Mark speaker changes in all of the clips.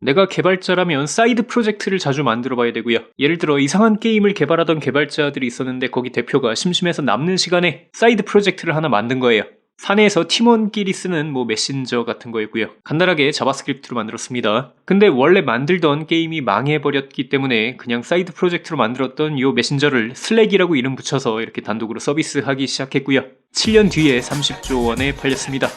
Speaker 1: 내가 개발자라면 사이드 프로젝트를 자주 만들어 봐야 되고요. 예를 들어 이상한 게임을 개발하던 개발자들이 있었는데 거기 대표가 심심해서 남는 시간에 사이드 프로젝트를 하나 만든 거예요. 사내에서 팀원끼리 쓰는 뭐 메신저 같은 거였고요. 간단하게 자바스크립트로 만들었습니다. 근데 원래 만들던 게임이 망해버렸기 때문에 그냥 사이드 프로젝트로 만들었던 이 메신저를 슬랙이라고 이름 붙여서 이렇게 단독으로 서비스하기 시작했고요. 7년 뒤에 30조 원에 팔렸습니다.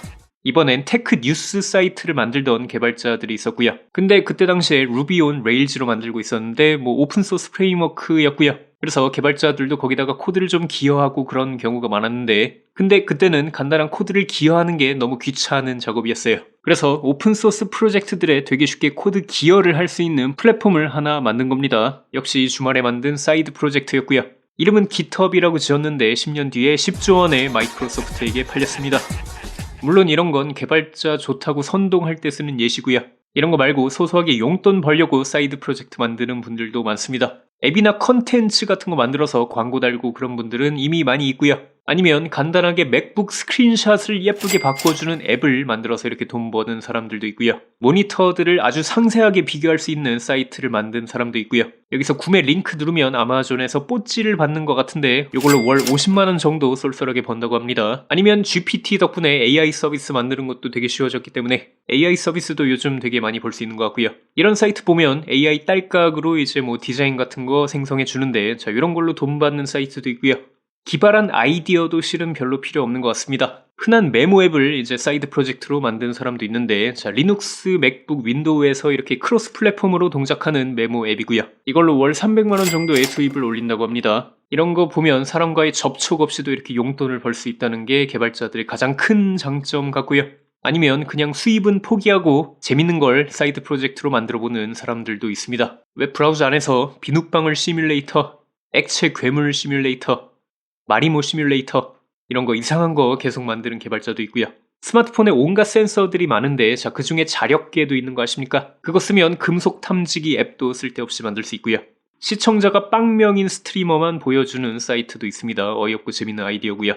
Speaker 1: 이번엔 테크 뉴스 사이트를 만들던 개발자들이 있었고요. 근데 그때 당시에 루비 온 레일즈로 만들고 있었는데 뭐 오픈소스 프레임워크였고요. 그래서 개발자들도 거기다가 코드를 좀 기여하고 그런 경우가 많았는데 근데 그때는 간단한 코드를 기여하는 게 너무 귀찮은 작업이었어요. 그래서 오픈소스 프로젝트들에 되게 쉽게 코드 기여를 할 수 있는 플랫폼을 하나 만든 겁니다. 역시 주말에 만든 사이드 프로젝트였고요. 이름은 GitHub이라고 지었는데 10년 뒤에 10조 원에 마이크로소프트에게 팔렸습니다. 물론 이런 건 개발자 좋다고 선동할 때 쓰는 예시고요. 이런 거 말고 소소하게 용돈 벌려고 사이드 프로젝트 만드는 분들도 많습니다. 앱이나 컨텐츠 같은 거 만들어서 광고 달고 그런 분들은 이미 많이 있고요. 아니면 간단하게 맥북 스크린샷을 예쁘게 바꿔주는 앱을 만들어서 이렇게 돈 버는 사람들도 있고요. 모니터들을 아주 상세하게 비교할 수 있는 사이트를 만든 사람도 있고요. 여기서 구매 링크 누르면 아마존에서 뽀찌를 받는 것 같은데 이걸로 월 50만원 정도 쏠쏠하게 번다고 합니다. 아니면 GPT 덕분에 AI 서비스 만드는 것도 되게 쉬워졌기 때문에 AI 서비스도 요즘 되게 많이 볼 수 있는 것 같고요. 이런 사이트 보면 AI 딸깍으로 이제 뭐 디자인 같은 거 생성해 주는데 자 이런 걸로 돈 받는 사이트도 있고요. 기발한 아이디어도 실은 별로 필요 없는 것 같습니다. 흔한 메모 앱을 이제 사이드 프로젝트로 만든 사람도 있는데, 자, 리눅스, 맥북, 윈도우에서 이렇게 크로스 플랫폼으로 동작하는 메모 앱이고요. 이걸로 월 300만원 정도의 수입을 올린다고 합니다. 이런 거 보면 사람과의 접촉 없이도 이렇게 용돈을 벌 수 있다는 게 개발자들의 가장 큰 장점 같고요. 아니면 그냥 수입은 포기하고 재밌는 걸 사이드 프로젝트로 만들어 보는 사람들도 있습니다. 웹 브라우저 안에서 비눗방울 시뮬레이터, 액체 괴물 시뮬레이터, 마리모 시뮬레이터 이런 거 이상한 거 계속 만드는 개발자도 있고요. 스마트폰에 온갖 센서들이 많은데 자 그중에 자력계도 있는 거 아십니까? 그거 쓰면 금속 탐지기 앱도 쓸데없이 만들 수 있고요. 시청자가 빵명인 스트리머만 보여주는 사이트도 있습니다. 어이없고 재밌는 아이디어고요.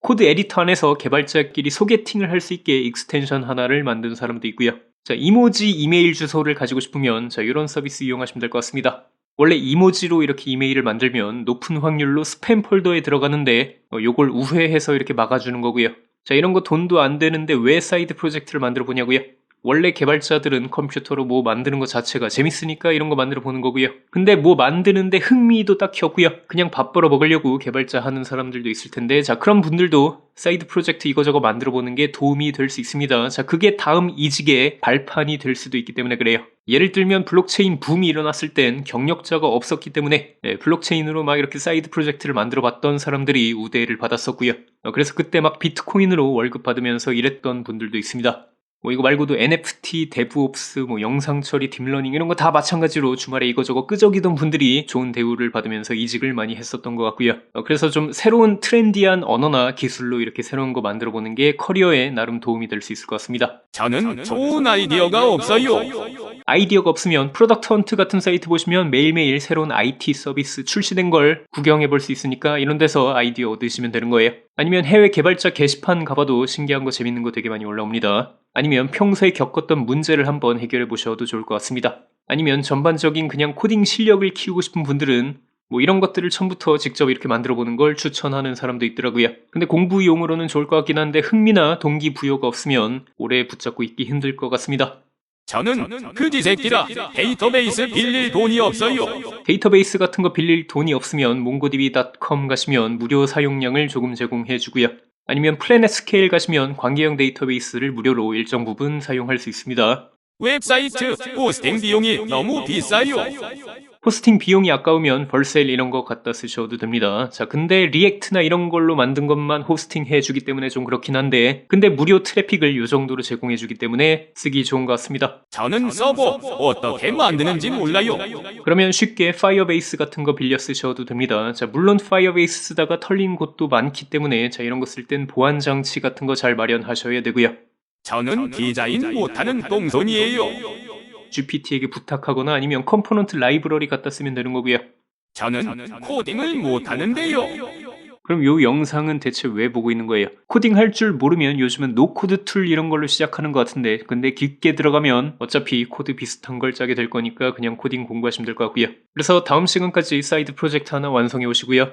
Speaker 1: 코드 에디터 안에서 개발자끼리 소개팅을 할 수 있게 익스텐션 하나를 만든 사람도 있고요. 자, 이모지 이메일 주소를 가지고 싶으면 자, 이런 서비스 이용하시면 될 것 같습니다. 원래 이모지로 이렇게 이메일을 만들면 높은 확률로 스팸 폴더에 들어가는데 어, 요걸 우회해서 이렇게 막아주는 거고요. 자 이런 거 돈도 안 되는데 왜 사이드 프로젝트를 만들어 보냐고요? 원래 개발자들은 컴퓨터로 뭐 만드는 것 자체가 재밌으니까 이런 거 만들어 보는 거고요. 근데 뭐 만드는데 흥미도 딱히 없고요. 그냥 밥 벌어 먹으려고 개발자 하는 사람들도 있을 텐데 자 그런 분들도 사이드 프로젝트 이거저거 만들어 보는 게 도움이 될 수 있습니다. 자 그게 다음 이직의 발판이 될 수도 있기 때문에 그래요. 예를 들면 블록체인 붐이 일어났을 땐 경력자가 없었기 때문에 네, 블록체인으로 막 이렇게 사이드 프로젝트를 만들어 봤던 사람들이 우대를 받았었고요. 어, 그래서 그때 막 비트코인으로 월급 받으면서 일했던 분들도 있습니다. 뭐 이거 말고도 NFT, 데브옵스, 뭐 영상 처리, 딥러닝 이런 거 다 마찬가지로 주말에 이거저거 끄적이던 분들이 좋은 대우를 받으면서 이직을 많이 했었던 것 같고요. 어, 그래서 좀 새로운 트렌디한 언어나 기술로 이렇게 새로운 거 만들어 보는 게 커리어에 나름 도움이 될 수 있을 것 같습니다.
Speaker 2: 저는 좋은 아이디어가 없어요.
Speaker 1: 아이디어가 없으면 프로덕트 헌트 같은 사이트 보시면 매일매일 새로운 IT 서비스 출시된 걸 구경해 볼 수 있으니까 이런 데서 아이디어 얻으시면 되는 거예요. 아니면 해외 개발자 게시판 가봐도 신기한 거 재밌는 거 되게 많이 올라옵니다. 아니면 평소에 겪었던 문제를 한번 해결해 보셔도 좋을 것 같습니다. 아니면 전반적인 그냥 코딩 실력을 키우고 싶은 분들은 뭐 이런 것들을 처음부터 직접 이렇게 만들어 보는 걸 추천하는 사람도 있더라고요. 근데 공부용으로는 좋을 것 같긴 한데 흥미나 동기부여가 없으면 오래 붙잡고 있기 힘들 것 같습니다.
Speaker 2: 저는 그지 새끼라 데이터베이스 빌릴 돈이 없어요.
Speaker 1: 데이터베이스 같은 거 빌릴 돈이 없으면 mongodb.com 가시면 무료 사용량을 조금 제공해 주고요. 아니면 플래넷 스케일 가시면 관계형 데이터베이스를 무료로 일정 부분 사용할 수 있습니다.
Speaker 2: 웹사이트 호스팅 비용이 너무 비싸요.
Speaker 1: 호스팅 비용이 아까우면 벌셀 이런 거 갖다 쓰셔도 됩니다. 자, 근데 리액트나 이런 걸로 만든 것만 호스팅 해주기 때문에 좀 그렇긴 한데, 근데 무료 트래픽을 이 정도로 제공해주기 때문에 쓰기 좋은 것 같습니다.
Speaker 2: 저는 서버 어떻게 만드는지 몰라요.
Speaker 1: 그러면 쉽게 파이어베이스 같은 거 빌려 쓰셔도 됩니다. 자, 물론 파이어베이스 쓰다가 털린 곳도 많기 때문에 자, 이런 거 쓸 땐 보안 장치 같은 거 잘 마련하셔야 되고요.
Speaker 2: 저는 디자인 못하는 똥손이에요.
Speaker 1: GPT에게 부탁하거나 아니면 컴포넌트 라이브러리 갖다 쓰면 되는 거고요.
Speaker 2: 저는 코딩을 못하는데요.
Speaker 1: 그럼 요 영상은 대체 왜 보고 있는 거예요? 코딩 할 줄 모르면 요즘은 노코드 툴 이런 걸로 시작하는 것 같은데 근데 깊게 들어가면 어차피 코드 비슷한 걸 짜게 될 거니까 그냥 코딩 공부하시면 될 것 같고요. 그래서 다음 시간까지 사이드 프로젝트 하나 완성해 오시고요.